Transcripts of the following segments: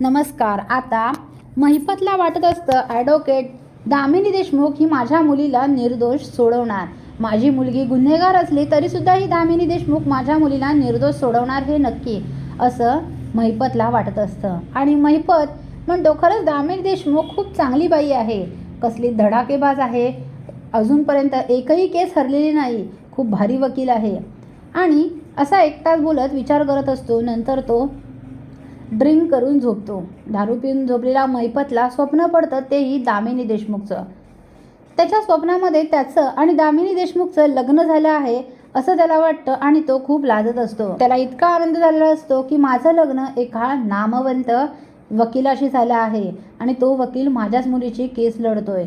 नमस्कार. आता महिपतला वाटत असतं ॲडव्होकेट दामिनी देशमुख ही माझ्या मुलीला निर्दोष सोडवणार. माझी मुलगी गुन्हेगार असली तरीसुद्धा ही दामिनी देशमुख माझ्या मुलीला निर्दोष सोडवणार हे नक्की असं महिपतला वाटत असतं. आणि महिपत म्हणतो खरंच दामिनी देशमुख खूप चांगली बाई आहे. कसली धडाकेबाज आहे. अजूनपर्यंत एकही केस हरलेली नाही. खूप भारी वकील आहे. आणि असा एकटाच बोलत विचार करत असतो. नंतर तो ड्रिंक करून झोपतो. दारू पिऊन झोपलेला मैपतला स्वप्न पडतं तेही दामिनी देशमुखचं. त्याच्या स्वप्नामध्ये त्याचं आणि दामिनी देशमुखचं लग्न झालं आहे असं त्याला वाटतं आणि तो खूप लाजत असतो. त्याला इतका आनंद झालेला असतो की माझं लग्न एका नामवंत वकिलाशी झालं आहे आणि तो वकील माझ्याच मुलीची केस लढतोय.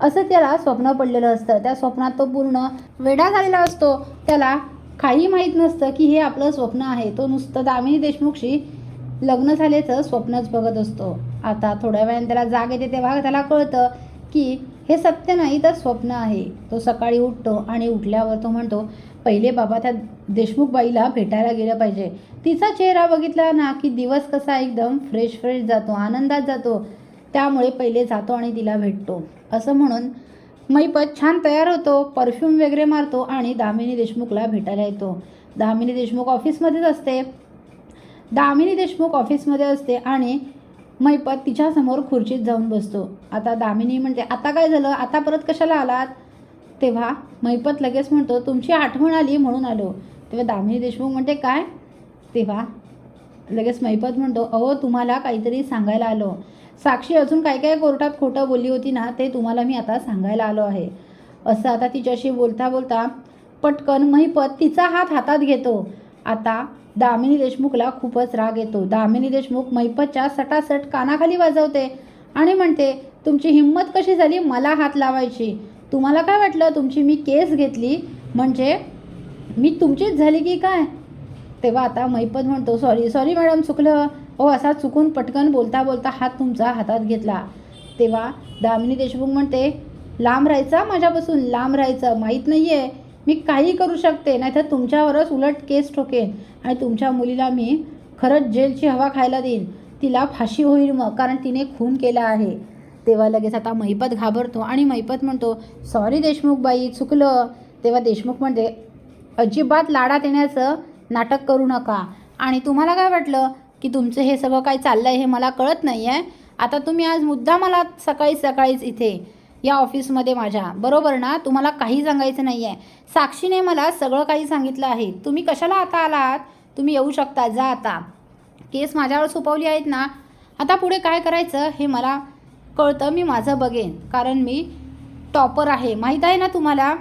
असं त्याला स्वप्न पडलेलं असतं. त्या स्वप्नात तो पूर्ण वेडा झालेला असतो. त्याला काही माहीत नसतं की हे आपलं स्वप्न आहे. तो नुसतं दामिनी देशमुखशी लग्न झाल्याचं स्वप्नच बघत असतो. आता थोड्या वेळाने त्याला जाग येते तेव्हा त्याला कळतं की हे सत्य नाही तर स्वप्न आहे. तो सकाळी उठतो आणि उठल्यावर तो म्हणतो पहिले बाबा त्या देशमुख बाईला भेटायला गेलं पाहिजे. तिचा चेहरा बघितला ना की दिवस कसा एकदम फ्रेश फ्रेश जातो आनंदात जातो. त्यामुळे पहिले जातो आणि तिला भेटतो. असं म्हणून मैपत छान तयार होतो परफ्यूम वगैरे मारतो आणि दामिनी देशमुखला भेटायला येतो. दामिनी देशमुख ऑफिसमध्येच असते. दामिनी देशमुख ऑफिसमध्ये असते आणि मैपत तिच्यासमोर खुर्चीत जाऊन बसतो. आता दामिनी म्हणते आता काय झालं? आता परत कशाला आलात? तेव्हा मैपत लगेच म्हणतो तुमची आठवण आली म्हणून आलो. तेव्हा दामिनी देशमुख म्हणते काय? तेव्हा लगेच मैपत म्हणतो अहो तुम्हाला काहीतरी सांगायला आलो. साक्षी अजून काय काय कोर्टात खोटं बोलली होती ना ते तुम्हाला मी आता सांगायला आलो आहे. असं आता तिच्याशी बोलता बोलता पटकन महिपत तिचा हात हातात घेतो. आता दामिनी देशमुखला खूपच राग येतो. दामिनी देशमुख मैपतच्या सटासट कानाखाली वाजवते आणि म्हणते तुमची हिंमत कशी झाली? मला हात लावायची. तुम्हाला काय वाटलं? तुमची मी केस घेतली. म्हणजे मी तुमचीच झाली की काय? तेव्हा आता मैपत म्हणतो सॉरी सॉरी मॅडम चुकलं. हो असा चुकून पटकन बोलता बोलता हात तुमचा हातात घेतला. तेव्हा दामिनी देशमुख म्हणते लांब राहायचा माझ्यापासून? लांब राहायचं? माहीत नाही आहे मी काही करू शकते नाहीतर तुमच्यावरच उलट केस ठोकेन आणि तुमच्या मुलीला मी खरंच जेलची हवा खायला देईन. तिला फाशी होईल मग कारण तिने खून केला आहे. तेव्हा लगेच आता मैपत घाबरतो आणि महिपत म्हणतो सॉरी देशमुख बाई चुकलं. तेव्हा देशमुख म्हणते अजिबात लाडात येण्याचं नाटक करू नका. आणि तुम्हाला काय वाटलं? की तुमचं हे सगळं काय चाललं आहे हे मला कळत नाही आहे आता तुम्ही आज मुद्दा मला सकाळी सकाळीच इथे या ऑफिसमध्ये माझ्या. बरोबर ना? तुम्हाला काही सांगायचं नाही आहे साक्षीने मला सगळं काही सांगितलं आहे. तुम्ही कशाला आता आलात? तुम्ही येऊ शकता. जा आता. केस माझ्यावर सोपवली आहेत ना? आता पुढे काय करायचं हे मला कळतं. मी माझं बघेन. कारण मी टॉपर आहे. माहीत आहे ना तुम्हाला?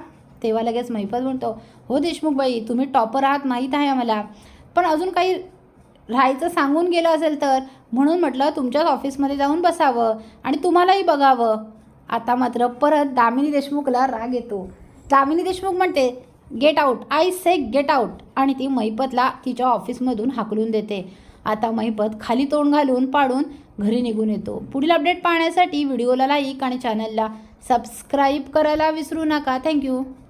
तेव्हा लगेच महिपत म्हणतो हो देशमुखबाई तुम्ही टॉपर आहात माहीत आहे मला पण अजून काही राहायचं सांगून गेलं असेल तर? म्हणून म्हटलं तुमच्याच ऑफिसमध्ये जाऊन बसावं आणि तुम्हालाही बघावं. आता मात्र परत दामिनी देशमुखला राग येतो. दामिनी देशमुख म्हणते get out I say get out आणि ती महिपतला तिच्या ऑफिसमधून हाकलून देते. आता महिपत खाली तोंड घालून पाडून घरी निघून येतो. पुढील अपडेट पाहण्यासाठी व्हिडिओला लाईक आणि चॅनलला सबस्क्राईब करायला विसरू नका. थँक्यू